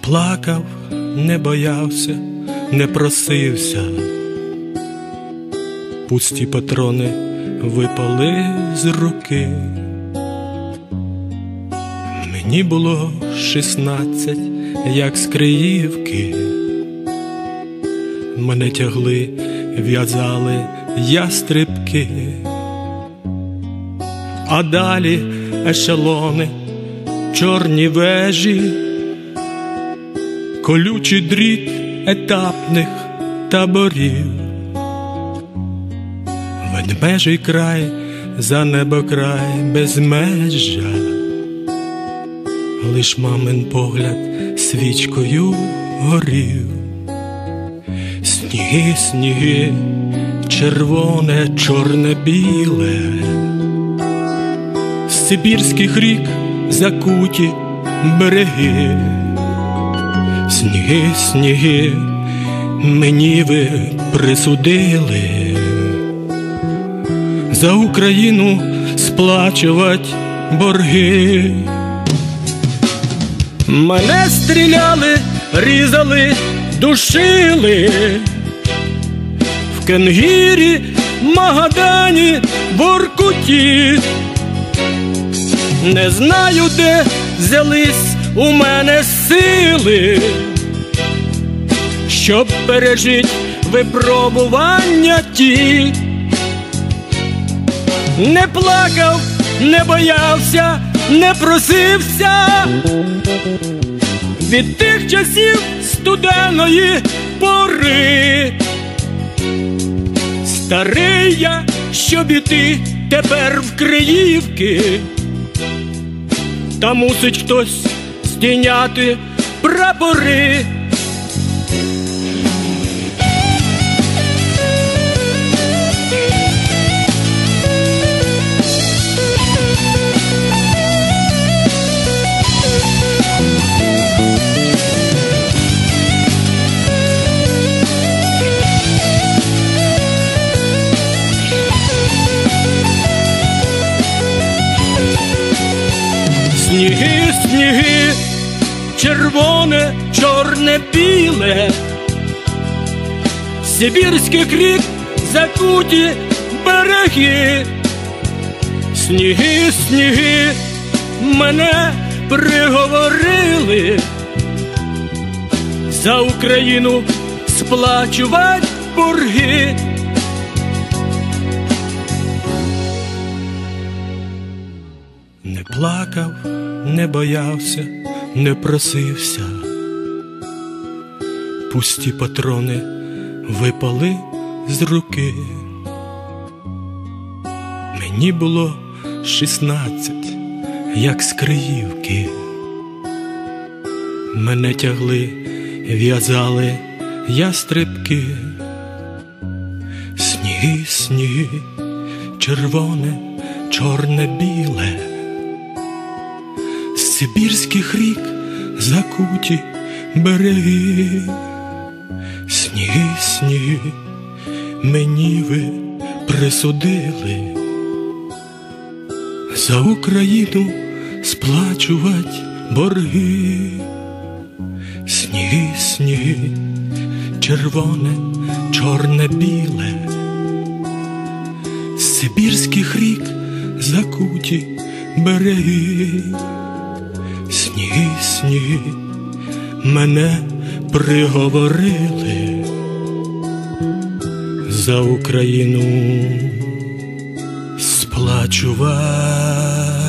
плакав, не боявся, не просився. Пусті патрони випали з руки. Мені було шістнадцять, як з Криївки. Мене тягли, в'язали ястрибки, а далі ешелони, чорні вежі, колючий дріт етапних таборів, ведмежий край за небокрай безмежжя, лиш мамин погляд свічкою горів. Сніги, сніги, червоне, чорне, біле, з Сибірських рік закуті береги, сніги, сніги, мені ви присудили, за Україну сплачувати борги. Мене стріляли, різали, душили в Кенгірі, Магадані, Воркуті. Не знаю, де взялись у мене сили, щоб пережить випробування ті. Не плакав, не боявся, не просився від тих часів студеної пори. Старий я, щоб іти тепер в Криївки, та мусить хтось здійняти прапори. Червоне, чорне, біле, Сибірських рік закуті береги, сніги, сніги, мене приговорили. За Україну сплачувати борги. Не плакав, не боявся, не просився. Пусті патрони випали з руки. Мені було шістнадцять, як з Криївки. Мене тягли, в'язали ястрибки. Сніги, сніги, червоне, чорне, біле. Сибірських рік закуті береги, сніги, сніги, мені ви присудили. За Україну сплачувати борги, сніги, сніги, червоне, чорне, біле, Сибірських рік закуті береги, сніги, сні, мене приговорили за Україну сплачувати